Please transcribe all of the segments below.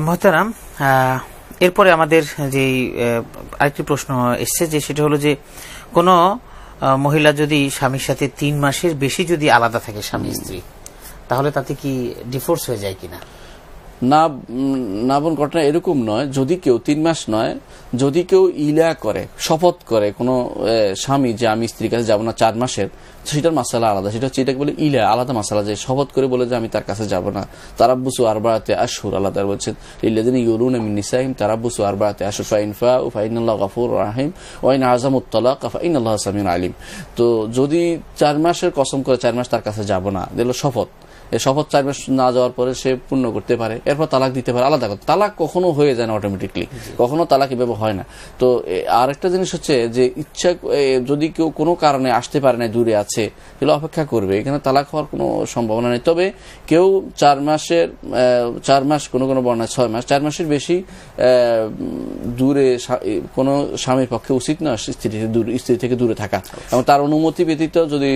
মহতারাম এরপরে আমাদের যে আরেকটি প্রশ্ন এসছে যে সেটা হলো যে কোনো মহিলা যদি স্বামীর সাথে তিন মাসের বেশি যদি আলাদা থাকে স্বামী স্ত্রী, তাহলে তাতে কি ডিফোর্স হয়ে যায় কিনা? না উম, না বোন ঘটনা এরকম নয় যদি কেউ তিন মাস নয় যদি কেউ ইলা করে শপথ করে কোনো স্বামী যে আমি স্ত্রীর কাছে যাব না চার মাসের সেটার মাসালা আলাদা সেটা হচ্ছে এটাকে বলে ইলা আলাদা মাসালা যে শপথ করে বলে যে আমি তার কাছে যাব না। তারাব্বুসু আরবাতে আশুর আল্লাহ তার বলছেন ইল্লাদিন ইউলুন মিন নিসাইহিম তারাব্বুসু আরবাতে ফাইন ফা ও ফাইনাল্লাহ গাফুর রাহিম ওয়াইন তালাক ফাইন আল্লাহ সামিউন আলিম। তো যদি চার মাসের কসম করে চার মাস তার কাছে যাব না দিল শপথ। শপথ চার মাস না যাওয়ার পরে সে পূর্ণ করতে পারে। এরপর তালাক দিতে পারে। আলাদা কথা। তালাক কখনো হয়ে যায় না অটোমেটিকলি কখনো তালাক এভাবে হয় না। তো আর একটা জিনিস হচ্ছে যে ইচ্ছা যদি কেউ কোনো কারণে আসতে পারে না, দূরে আছে, তাহলে অপেক্ষা করবে। এখানে তালাক হওয়ার কোনো সম্ভাবনা নেই। তবে কেউ চার মাসের চার মাস কোনো কোনো বর্ণায় ছয় মাস, চার মাসের বেশি দূরে কোনো স্বামীর পক্ষে উচিত না স্ত্রী দূরে, স্ত্রী থেকে দূরে থাকা। এবং তার অনুমতি ব্যতীত যদি,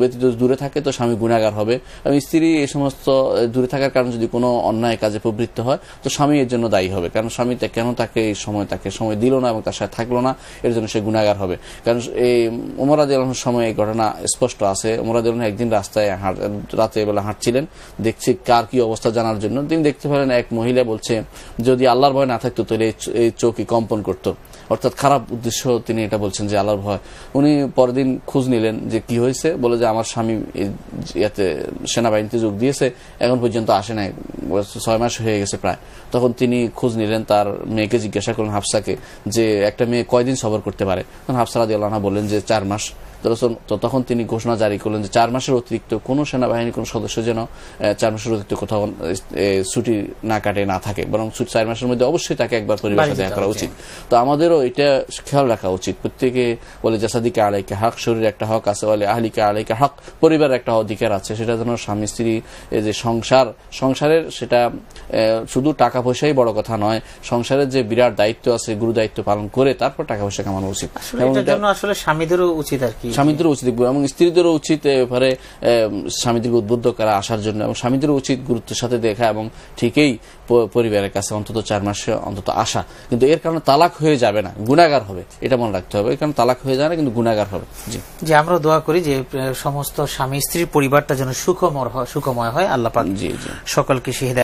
ব্যতীত দূরে থাকে তো স্বামী গুণাগার হবে। এবং স্ত্রী এই সমস্ত দূরে থাকার কারণে যদি কোনো অন্যায় কাজে প্রবৃত্ত হয়, তো স্বামী এর জন্য দায়ী হবে। কারণ স্বামী কেন তাকে এই সময়, তাকে সময় দিল না এবং তার সাথে থাকল না, এর জন্য সে গুণাগার হবে। কারণ এই উমরাদ আলমের সময় এই ঘটনা স্পষ্ট আছে। উমরাদ আলম একদিন রাস্তায় রাতে বেলা হাঁটছিলেন। দেখছি কার কি অবস্থা জানার জন্য। তিনি দেখতে পেলেন এক মহিলা বলছে, যদি আল্লাহর ভয় না থাকতো, তাহলে এই চ- এই চোখই কম্পন করতো। অর্থাৎ খারাপ উদ্দেশ্য তিনি এটা বলছেন যে, আল্লাহর ভয়। উনি পরদিন খোঁজ নিলেন যে কি হয়েছে। বলে যে, আমার স্বামী ইয়াতে সেনাবাহিনীতে যোগ দিয়েছে, এখন পর্যন্ত আসে নাই। ছয় মাস হয়ে গেছে প্রায়। তখন তিনি খোঁজ নিলেন তার মেয়েকে জিজ্ঞাসা করলেন হাফসাকে যে একটা মেয়ে কয়দিন সবর করতে পারে? তখন হাফসা রাদি আল্লাহ বললেন যে চার মাস। রসুল- তো তখন তিনি ঘোষণা জারি করলেন যে চার মাসের অতিরিক্ত কোনো সেনাবাহিনীর কোনো সদস্য যেন চার মাসের অতিরিক্ত কোথাও ছুটি না কাটে না থাকে। বরং চার মাসের মধ্যে অবশ্যই তাকে একবার সাথে দেখা করা উচিত। তো আমাদেরও এটা খেয়াল রাখা উচিত। প্রত্যেকে বলে জাসাদিকে আলাইকে হক শরীরে একটা হক আছে। বলে আহলিকে আলাইকে হক পরিবারের একটা অধিকার আছে। সেটা যেন স্বামী স্ত্রী যে সংসার সংসারের সেটা আহ, শুধু টাকা পয়সাই বড় কথা নয় সংসারের যে বিরাট দায়িত্ব আছে গুরু দায়িত্ব পালন করে তারপর টাকা পয়সা কামানো উচিত। এবং আসলে স্বামীদেরও উচিত আর কি স্বামীদেরও উচিত এবং স্ত্রীদেরও উচিত এ ব্যাপারে স্বামীদেরকে উদ্বুদ্ধ করা আসার জন্য এবং স্বামীদেরও উচিত গুরুত্বের সাথে দেখা এবং ঠিকই পরিবারের কাছে অন্তত চার মাসে অন্তত আসা। কিন্তু এর কারণে তালাক হয়ে যাবে না গুণাগার হবে এটা মনে রাখতে হবে। কারণ তালাক হয়ে যায় না কিন্তু গুণাগার হবে। জি। যে আমরা দোয়া করি যে সমস্ত স্বামী স্ত্রীর পরিবারটা যেন সুখময় হয় সুখময় হয় আল্লাহ পাক জি জি। সকলকে সে